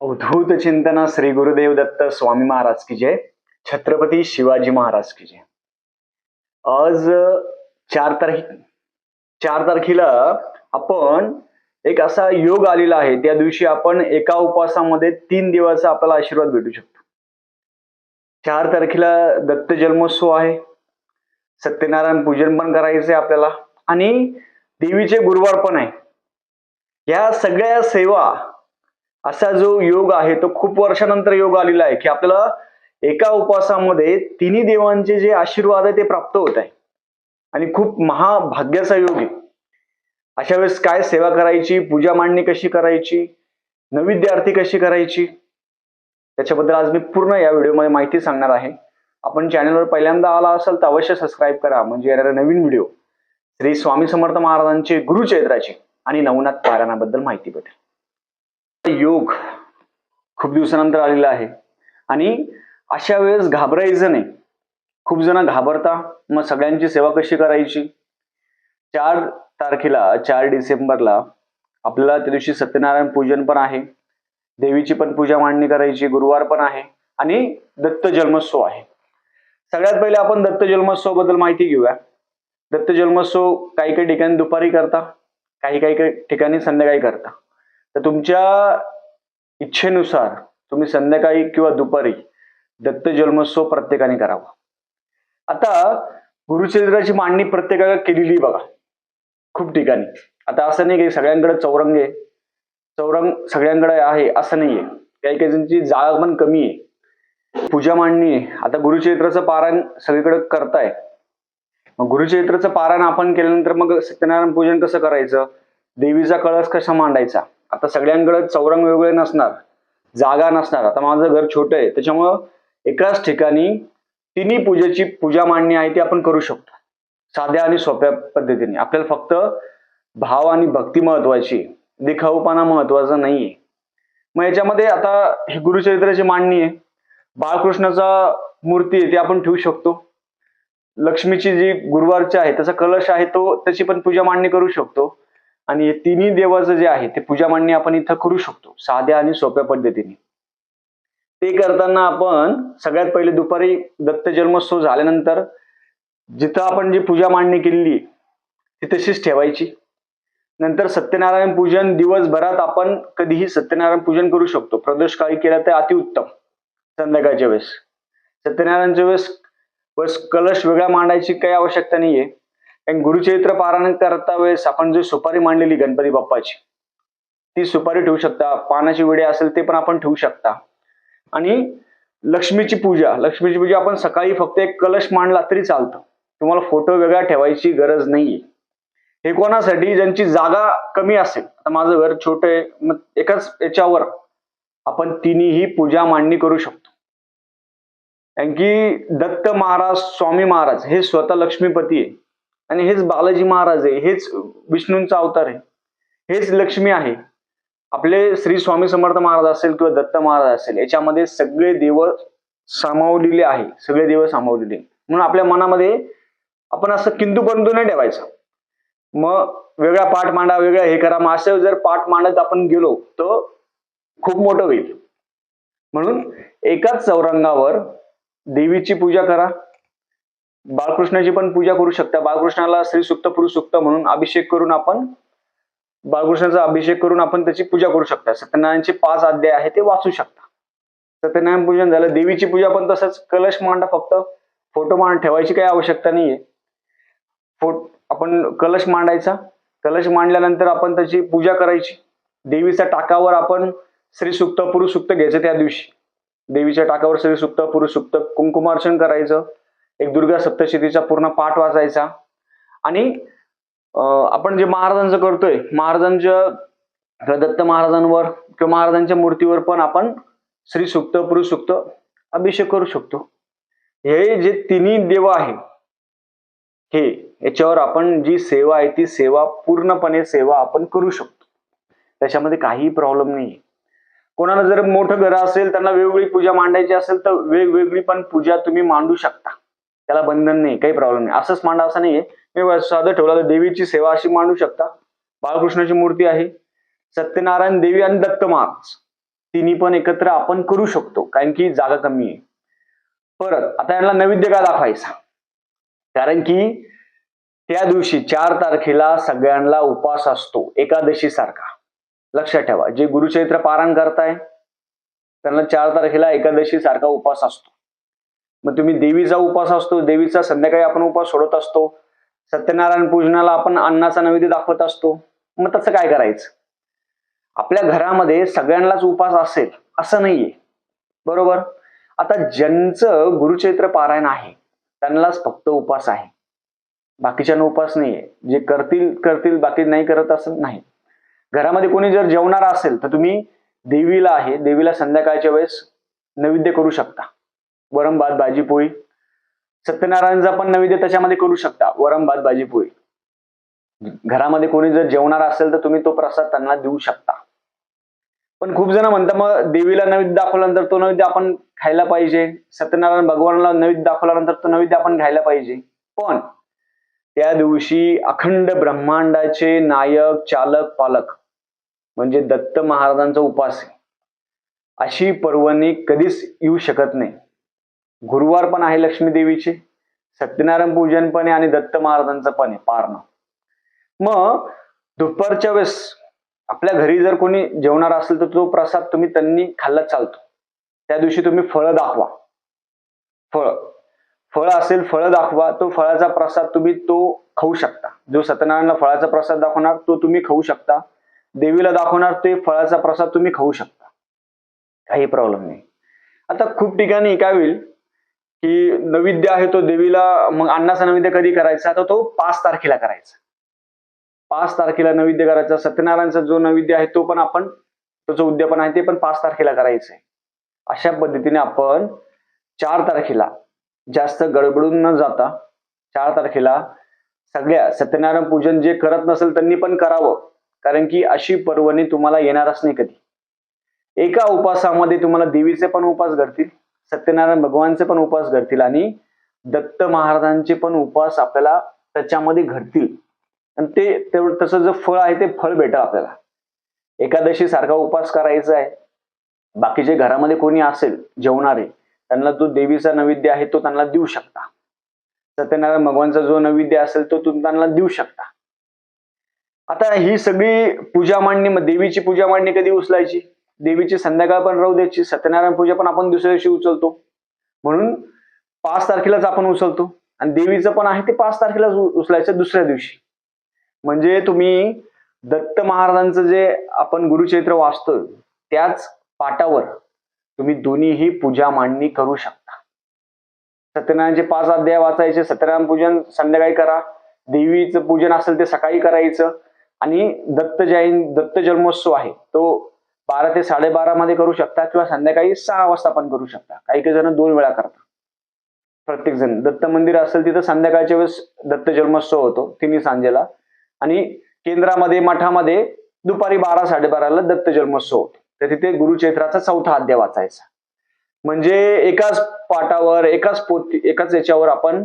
अवधूत चिंतन श्री गुरुदेव दत्त स्वामी महाराज की जय छत्रपती शिवाजी महाराज की जय. आज चार तारीख चार तारखेला आपण एक असा योग आलेला आहे त्या दिवशी आपण एका उपवासामध्ये तीन दिवसाचा आपल्याला आशीर्वाद भेटू शकतो. चार तारखेला दत्त जन्मोत्सव आहे सत्यनारायण पूजन पण करायचं आहे आपल्याला आणि देवीचे गुरुवार पण आहे. या सगळ्या सेवा असा जो योग आहे तो खूप वर्षानंतर योग आलेला आहे की आपल्याला एका उपवासामध्ये तिन्ही देवांचे जे आशीर्वाद आहे ते प्राप्त होत आहे. आणि खूप महाभाग्याचा योग आहे. अशा वेळेस काय सेवा करायची पूजा मांडणी कशी करायची नैवेद्य आरती कशी करायची त्याच्याबद्दल आज मी पूर्ण या व्हिडिओमध्ये माहिती सांगणार आहे. आपण चॅनलवर पहिल्यांदा आला असाल तर अवश्य सबस्क्राईब करा. म्हणजे येणारे नवीन व्हिडिओ श्री स्वामी समर्थ महाराजांचे गुरुचैत्राचे आणि नवनाथ पारायणाबद्दल माहिती भेटेल योग खूप दिवसानंतर आलेला आहे. आणि अशा वेळेस घाबरायचं नाही. खूप जण घाबरता. मग सगळ्यांची सेवा कशी करायची? चार तारखेला चार डिसेंबरला आपल्याला त्या दिवशी सत्यनारायण पूजन पण आहे. देवीची पण पूजा मांडणी करायची गुरुवार पण आहे आणि दत्त जन्मोत्सव आहे. सगळ्यात पहिले आपण दत्त जन्मोत्सवबद्दल माहिती घेऊया. दत्त जन्मोत्सव काही काही ठिकाणी दुपारी करता काही काही काही ठिकाणी संध्याकाळी करता. तर तुमच्या इच्छेनुसार तुम्ही संध्याकाळी किंवा दुपारी दत्त जन्मोत्सव प्रत्येकाने करावा. आता गुरुचरित्राची मांडणी प्रत्येकाला केलेली बघा. खूप ठिकाणी. आता असं नाही की सगळ्यांकडे चौरंग आहे. चौरंग सगळ्यांकडे आहे असं नाहीये. काही काही जणांची जागा पण कमी आहे. पूजा मांडणी आहे. आता गुरुचरित्राचं पारायण सगळीकडे करताय. मग गुरुचरित्राचं पारायण आपण केल्यानंतर मग सत्यनारायण पूजन कसं करायचं? देवीचा कळस कसा मांडायचा? आता सगळ्यांकडे चौरंग वेगळे नसणार जागा नसणार. आता माझं घर छोटं आहे त्याच्यामुळं एकाच ठिकाणी तिन्ही पूजेची पूजा मांडणी आहे ती आपण करू शकतो. साध्या आणि सोप्या पद्धतीने. आपल्याला फक्त भाव आणि भक्ती महत्वाची दिखाऊपणा महत्त्वाचा नाहीये. मग याच्यामध्ये आता हे गुरुचरित्राची मांडणी आहे. बाळकृष्णाचा मूर्ती आहे ती आपण ठेवू शकतो. लक्ष्मीची जी गुरुवारची आहे त्याचा कलश आहे तो त्याची पण पूजा मांडणी करू शकतो. आणि हे तिन्ही देवाचं जे आहे ते पूजा मांडणी आपण इथं करू शकतो साध्या आणि सोप्या पद्धतीने. ते करताना आपण सगळ्यात पहिले दुपारी दत्त जन्मोत्सव झाल्यानंतर जिथं आपण जी पूजा मांडणी केलेली ती तशीच ठेवायची. नंतर सत्यनारायण पूजन दिवसभरात आपण कधीही सत्यनारायण पूजन करू शकतो. प्रदोष काळी केला तर अतिउत्तम संध्याकाळच्या वेळेस. सत्यनारायणच्या वेळेस बस कलश वेगळा मांडायची काही आवश्यकता नाहीये. कारण गुरुचरित्र पारायण करता वेळेस आपण जी सुपारी मांडलेली गणपती बाप्पाची ती सुपारी ठेवू शकता. पानाची विडे असेल ते पण आपण ठेवू शकता. आणि लक्ष्मीची पूजा लक्ष्मीची पूजा आपण सकाळी फक्त एक कलश मांडला तरी चालतं. तुम्हाला फोटो वेगळा ठेवायची गरज नाहीये. हे कोणासाठी? ज्यांची जागा कमी असेल. आता माझं घर छोटं आहे मग एकाच याच्यावर आपण तिन्ही पूजा मांडणी करू शकतो. कारण की दत्त महाराज स्वामी महाराज हे स्वतः लक्ष्मीपती आहे. आणि हेच बालाजी महाराज आहे हेच विष्णूंचा अवतार आहे हेच लक्ष्मी आहे. आपले श्री स्वामी समर्थ महाराज असेल किंवा दत्त महाराज असेल याच्यामध्ये सगळे देव सामावलेले आहे सगळे देव सामावलेले म्हणून आपल्या मनामध्ये आपण असं किंतू परंतु नाही ठेवायचं. मग वेगळा पाठ मांडा वेगळा हे करा मग असं जर पाठ मांडत आपण गेलो तर खूप मोठं होईल. म्हणून एकाच चौरंगावर देवीची पूजा करा बाळकृष्णाची पण पूजा करू शकता. बाळकृष्णाला श्री सुक्त पुरुष सुप्त म्हणून अभिषेक करून आपण बाळकृष्णाचा अभिषेक करून आपण त्याची पूजा करू शकता. सत्यनारायणचे पाच अध्याय आहे ते वाचू शकता. सत्यनारायण पूजन झालं देवीची पूजा पण तसंच. कलश मांडा फक्त. फोटो मांड ठेवायची काही आवश्यकता नाहीये. फोट आपण कलश मांडायचा. कलश मांडल्यानंतर आपण त्याची पूजा करायची. देवीच्या टाकावर आपण श्री सुक्त पुरुष सुक्त घ्यायचं त्या दिवशी. देवीच्या टाकावर श्री सुक्त पुरुष सुक्त कुंकुमार्चन करायचं. एक दुर्गा सप्तशतीचा पूर्ण पाठ वाचायचा. आणि आपण जे महाराजांचं करतोय महाराजांच्या दत्त महाराजांवर किंवा महाराजांच्या मूर्तीवर पण आपण श्री सुक्त पुरुष सुक्त अभिषेक करू शकतो. हे जे तिन्ही देव आहे हे याच्यावर आपण जी सेवा आहे ती सेवा पूर्णपणे सेवा आपण करू शकतो. त्याच्यामध्ये काही प्रॉब्लेम नाही कोणाला जर मोठं घर असेल त्यांना वेगवेगळी पूजा मांडायची असेल तर वेगवेगळी पण पूजा तुम्ही मांडू शकता. त्याला बंधन नाही काही प्रॉब्लेम नाही. असंच मांडा असं नाहीये. मी साधं ठेवला तर देवीची सेवा अशी मांडू शकता. बाळकृष्णाची मूर्ती आहे. सत्यनारायण देवी आणि दत्त महाराज. तिन्ही पण एकत्र आपण करू शकतो कारण की जागा कमी आहे. परत आता यांना नैवेद्य का दाखवायचा? कारण की त्या दिवशी चार तारखेला सगळ्यांना उपास असतो एकादशी सारखा लक्षात ठेवा जे गुरुचरित्र पारायण करताय त्यांना चार तारखेला एकादशी सारखा उपास असतो. मग तुम्ही देवीचा उपास असतो देवीचा संध्याकाळी आपण उपास सोडत असतो सत्यनारायण पूजनाला आपण अन्नाचा नैवेद्य दाखवत असतो मग तसं काय करायचं? आपल्या घरामध्ये सगळ्यांनाच उपास असेल असं नाहीये. बरोबर? आता ज्यांचं गुरुचैत्र पारायण आहे त्यांनाच फक्त उपास आहे. बाकीच्यांना उपास नाहीये. जे करतील करतील बाकी नाही करत असं नाही. घरामध्ये कोणी जर जेवणार असेल तर तुम्ही देवीला आहे देवीला संध्याकाळच्या वेळेस नैवेद्य करू शकता. वरम भात भाजी पोळी. सत्यनारायणचा पण नैवेद्य त्याच्यामध्ये करू शकता. वरम भात भाजी पोळी. घरामध्ये कोणी जर जेवणार असेल तर तुम्ही तो प्रसाद त्यांना देऊ शकता. पण खूप जण म्हणतात मग देवीला नैवेद्य दाखवल्यानंतर तो नैवेद्य आपण खायला पाहिजे. सत्यनारायण भगवानला नैवेद्य दाखवल्यानंतर तो नैवेद्य आपण खायला पाहिजे. पण त्या दिवशी अखंड ब्रह्मांडाचे नायक चालक पालक म्हणजे दत्त महाराजांचा उपास आहे. अशी पर्वणी कधीच येऊ शकत नाही. गुरुवार पण आहे लक्ष्मी देवीचे. सत्यनारायण पूजन पण आहे आणि दत्त महाराजांचं पण आहे पारणं. मग दुपारच्या वेळेस आपल्या घरी जर कोणी जेवणार असेल तर तो प्रसाद तुम्ही त्यांनी खाल्ला चालतो. त्या दिवशी तुम्ही फळं दाखवा. फळ. फळ असेल फळं दाखवा. तो फळाचा प्रसाद तुम्ही तो खाऊ शकता. जो सत्यनारायणला फळाचा प्रसाद दाखवणार तो तुम्ही खाऊ शकता. देवीला दाखवणार ते फळाचा प्रसाद तुम्ही खाऊ शकता. काही प्रॉब्लेम नाही. आता खूप ठिकाणी काय होईल की नैवेद्य आहे तो देवीला मग अन्नाचा नैवेद्य कधी करायचा? तर तो पाच तारखेला करायचा. पाच तारखेला नैवेद्य करायचा. सत्यनारायणचा जो नैवेद्य आहे तो पण आपण त्याचं उद्यापन आहे ते पण पाच तारखेला करायचंय. अशा पद्धतीने आपण चार तारखेला जास्त गडबडून न जाता चार तारखेला सगळ्या सत्यनारायण पूजन जे करत नसेल त्यांनी पण करावं. कारण की अशी पर्वणी तुम्हाला येणारच नाही कधी. एका उपासामध्ये तुम्हाला देवीचे पण उपास घडतील. सत्यनारायण भगवानचे पण उपास घडतील आणि दत्त महाराजांचे पण उपास आपल्याला त्याच्यामध्ये घडतील. आणि ते तसं जे फळ आहे ते फळ भेटेल आपल्याला. एकादशी सारखा उपास करायचा आहे. बाकीचे घरामध्ये कोणी असेल जेवणारे त्यांना जो देवीचा नैवेद्य आहे तो त्यांना देऊ शकता. सत्यनारायण भगवानचा जो नैवेद्य असेल तो तुम्ही त्यांना देऊ शकता. आता ही सगळी पूजा मांडणी मग देवीची पूजा मांडणी कधी उचलायची? देवीची संध्याकाळ पण राहू द्यायची सत्यनारायण पूजा पण आपण दुसऱ्या दिवशी उचलतो. म्हणून पाच तारखेलाच आपण उचलतो. आणि देवीचं पण आहे ते पाच तारखेलाच उचलायचं दुसऱ्या दिवशी. म्हणजे तुम्ही दत्त महाराजांचं जे आपण गुरुचरित्र वाचतोय त्याच पाटावर तुम्ही दोन्हीही पूजा मांडणी करू शकता. सत्यनारायणचे पाच अध्याय वाचायचे सत्यनारायण पूजन संध्याकाळी करा देवीचं पूजन असेल ते सकाळी करायचं. आणि दत्त जयंती दत्त जन्मोत्सव आहे तो बारा ते साडेबारा मध्ये करू शकता किंवा संध्याकाळी सहा वाजता पण करू शकता. काही काही जण दोन वेळा करतात. प्रत्येक जण. दत्त मंदिर असेल तिथं संध्याकाळच्या वेळेस दत्त जन्मोत्सव होतो तिन्ही सांजेला. आणि केंद्रामध्ये मठामध्ये दुपारी बारा साडेबाराला दत्त जन्मोत्सव होतो. तर तिथे गुरुचैत्राचा चौथा अध्याय वाचायचा. म्हणजे एकाच पाटावर एकाच पोती एकाच याच्यावर आपण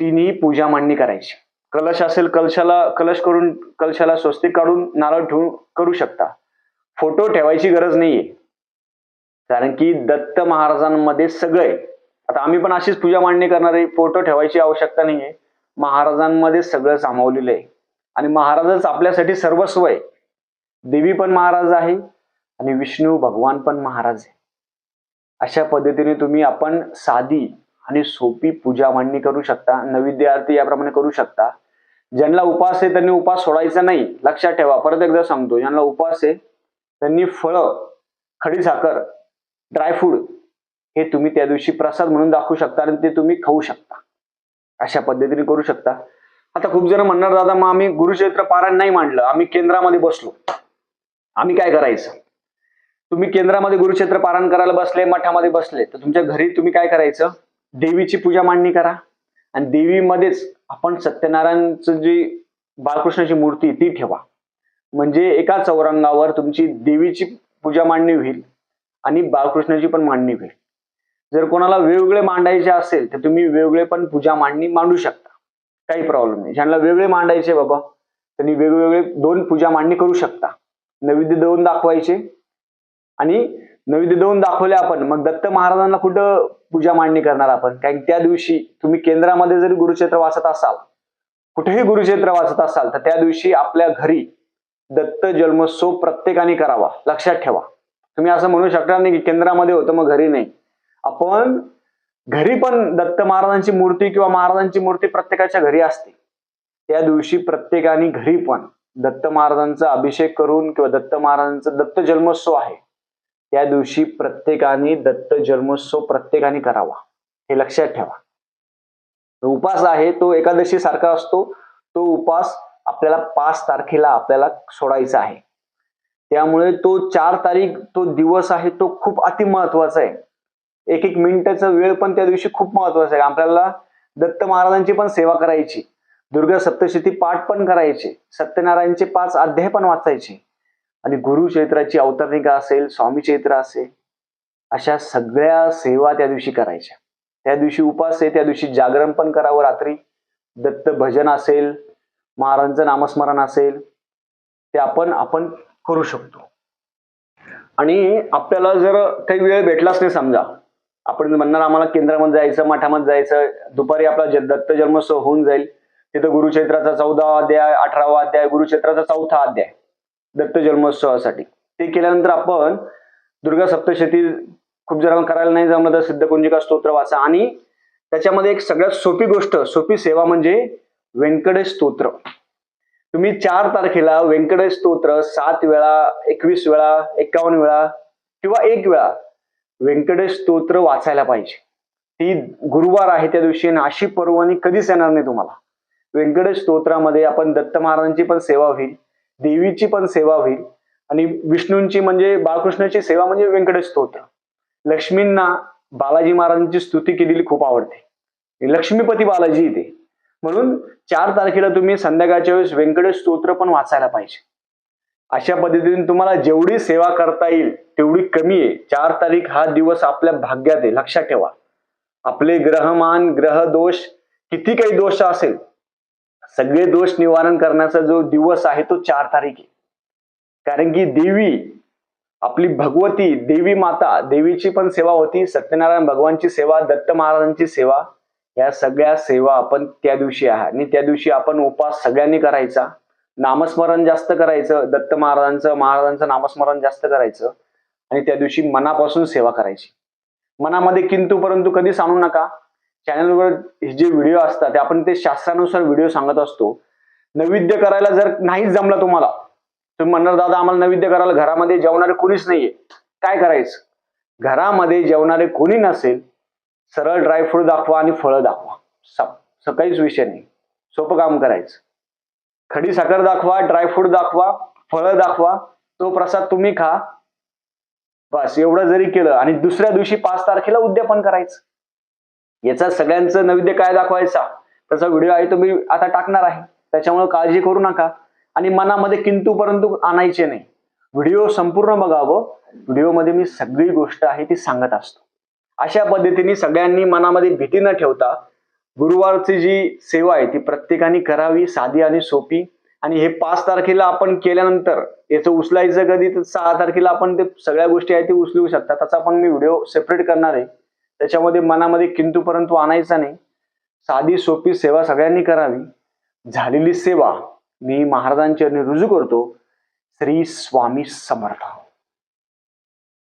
तिन्ही पूजा मांडणी करायची. कलश असेल कलशाला कलश करून कलशाला स्वस्तिक काढून नारळ ठेवून करू शकता. फोटो ठेवायची गरज नाहीये. कारण की दत्त महाराजांमध्ये सगळे आता आम्ही पण अशीच पूजा मांडणी करणार आहे फोटो ठेवायची आवश्यकता नाहीये. महाराजांमध्ये सगळं सामावलेलं आहे. आणि महाराजच आपल्यासाठी सर्वस्व आहे. देवी पण महाराज आहे आणि विष्णू भगवान पण महाराज आहे. अशा पद्धतीने तुम्ही आपण साधी आणि सोपी पूजा मांडणी करू शकता नैवेद्य आरती याप्रमाणे करू शकता. ज्यांना उपास आहे त्यांनी उपास सोडायचा नाही. लक्षात ठेवा. परत एकदा सांगतो ज्यांना उपास आहे त्यांनी फळं खडी साखर ड्रायफ्रूट हे तुम्ही त्या दिवशी प्रसाद म्हणून दाखवू शकता आणि ते तुम्ही खाऊ शकता. अशा पद्धतीने करू शकता. आता खूप जण म्हणणार दादा मग आम्ही गुरुचरित्र पारायण नाही मांडलं. आम्ही केंद्रामध्ये बसलो. आम्ही काय करायचं? तुम्ही केंद्रामध्ये गुरुक्षेत्र पारायण करायला बसले मठामध्ये बसले तर तुमच्या घरी तुम्ही काय करायचं? देवीची पूजा मांडणी करा. आणि देवीमध्येच आपण सत्यनारायणचं जी बाळकृष्णाची मूर्ती ती ठेवा. म्हणजे एका चौरंगावर तुमची देवीची पूजा मांडणी होईल आणि बाळकृष्णाची पण मांडणी होईल. जर कोणाला वेगवेगळे मांडायचे असेल तर तुम्ही वेगवेगळे पण पूजा मांडणी मांडू शकता. काही प्रॉब्लेम नाही. ज्यांना वेगळे मांडायचे बाबा त्यांनी वेगवेगळे दोन पूजा मांडणी करू शकता. नैवेद्य दोन दाखवायचे आणि नैवेद्य दोन दाखवले आपण मग दत्त महाराजांना कुठं पूजा मांडणी करणार आपण? कारण त्या दिवशी तुम्ही केंद्रामध्ये जरी गुरुक्षेत्र वाचत असाल कुठेही गुरुक्षेत्र वाचत असाल तर त्या दिवशी आपल्या घरी दत्त जन्मोत्सव प्रत्येकाने करावा लक्षात ठेवा. तुम्ही असं म्हणू शकणार नाही की केंद्रामध्ये होतं मग घरी नाही. आपण घरी पण दत्त महाराजांची मूर्ती किंवा महाराजांची मूर्ती प्रत्येकाच्या घरी असते. त्या दिवशी प्रत्येकाने घरी पण दत्त महाराजांचा अभिषेक करून किंवा दत्त महाराजांचा दत्त जन्मोत्सव आहे. त्या दिवशी प्रत्येकाने दत्त जन्मोत्सव प्रत्येकाने करावा. हे लक्षात ठेवा. उपास आहे तो एकादशी सारखा असतो. तो उपास आपल्याला पाच तारखेला आपल्याला सोडायचा आहे. त्यामुळे तो चार तारीख तो दिवस आहे तो खूप अति महत्त्वाचा आहे. एक एक मिनिटाचा वेळ पण त्या दिवशी खूप महत्त्वाचा आहे. आपल्याला दत्त महाराजांची पण सेवा करायची. दुर्गा सप्तशती पाठ पण करायचे. सत्यनारायणचे पाच अध्याय पण वाचायचे. आणि गुरुचैत्राची अवतरणिका असेल स्वामी चैत्र असेल अशा सगळ्या सेवा त्या दिवशी करायच्या. त्या दिवशी उपास आहे त्या दिवशी जागरण पण करावं रात्री. दत्त भजन असेल महाराजांचं नामस्मरण असेल ते आपण आपण करू शकतो. आणि आपल्याला जर काही वेळ भेटलाच नाही समजा आपण म्हणणार आम्हाला केंद्रामध्ये जायचं मठामध्ये जायचं दुपारी आपला ज- दत्त जन्मोत्सव होऊन जाईल तिथं गुरुक्षेत्राचा चौदावा अध्याय अठरावा अध्याय गुरुक्षेत्राचा चौथा अध्याय दत्त जन्मोत्सवासाठी ते केल्यानंतर आपण दुर्गा सप्तशती खूप जणांना करायला नाही जमलं तर सिद्धकुंजिका स्तोत्र वाचा. आणि त्याच्यामध्ये एक सगळ्यात सोपी गोष्ट सोपी सेवा म्हणजे व्यंकटेश स्तोत्र. तुम्ही चार तारखेला व्यंकटेश स्तोत्र सात वेळा एकवीस वेळा एकावन्न वेळा किंवा एक वेळा व्यंकटेश स्तोत्र वाचायला पाहिजे. ती गुरुवार आहे त्या दिवशी आणि अशी पर्वणी कधीच येणार नाही तुम्हाला. व्यंकटेश स्तोत्रामध्ये आपण दत्त महाराजांची पण सेवा होईल देवीची पण सेवा होईल आणि विष्णूंची म्हणजे बाळकृष्णाची सेवा म्हणजे व्यंकटेश स्तोत्र. लक्ष्मींना बालाजी महाराजांची स्तुती केलेली खूप आवडते. लक्ष्मीपती बालाजी इथे. म्हणून चार तारखेला तुम्ही संध्याकाळच्या वेळेस व्यंकटेश स्तोत्र पण वाचायला पाहिजे. अशा पद्धतीने तुम्हाला जेवढी सेवा करता येईल तेवढी कमी आहे. चार तारीख हा दिवस आपल्या भाग्यात आहे. लक्षात ठेवा. आपले ग्रहमान ग्रह दोष किती काही दोष असेल सगळे दोष निवारण करण्याचा जो दिवस आहे तो चार तारीख आहे. कारण की देवी आपली भगवती देवी माता देवीची पण सेवा होती. सत्यनारायण भगवानची सेवा दत्त महाराजांची सेवा या सगळ्या सेवा आपण त्या दिवशी आहे. आणि त्या दिवशी आपण उपास सगळ्यांनी करायचा. नामस्मरण जास्त करायचं. दत्त महाराजांचं महाराजांचं नामस्मरण जास्त करायचं. आणि त्या दिवशी मनापासून सेवा करायची. मनामध्ये किंतु परंतु कधी सांगू नका. चॅनलवर हे जे व्हिडिओ असतात ते आपण ते शास्त्रानुसार व्हिडिओ सांगत असतो. नैवेद्य करायला जर नाहीच जमलं तुम्हाला तुम्ही म्हणणार दादा आम्हाला नैवेद्य करायला घरामध्ये जेवणारे कोणीच नाहीये. काय करायचं? घरामध्ये जेवणारे कोणी नसेल सरळ ड्रायफ्रूट दाखवा आणि फळं दाखवा. स- सकाळीच विषय नाही. सोपं काम करायचं. खडी साखर दाखवा ड्रायफ्रूट दाखवा फळं दाखवा तो प्रसाद तुम्ही खा. बस एवढं जरी केलं आणि दुसऱ्या दिवशी पाच तारखेला उद्यापन करायचं. याचा सगळ्यांचं नैवेद्य काय दाखवायचा? त्याचा व्हिडिओ आहे तो मी आता टाकणार आहे. त्याच्यामुळे काळजी करू नका. आणि मनामध्ये किंतू परंतु आणायचे नाही. व्हिडिओ संपूर्ण बघावं. व्हिडिओमध्ये मी सगळी गोष्ट आहे ती सांगत असतो. अशा पद्धतीने सगळ्यांनी मनामध्ये भीती न ठेवता गुरुवारची जी सेवा आहे ती प्रत्येकाने करावी साधी आणि सोपी. आणि हे पाच तारखेला आपण केल्यानंतर याचं उचलायचं कधी तर सहा तारखेला आपण ते सगळ्या गोष्टी आहेत ते उचलू शकतात त्याचा पण मी व्हिडिओ सेपरेट करणार आहे. त्याच्यामध्ये मनामध्ये किंतू परंतु आणायचा नाही. साधी सोपी सेवा सगळ्यांनी करावी. झालेली सेवा मी महाराजांच्या रुजू करतो. श्री स्वामी समर्थ.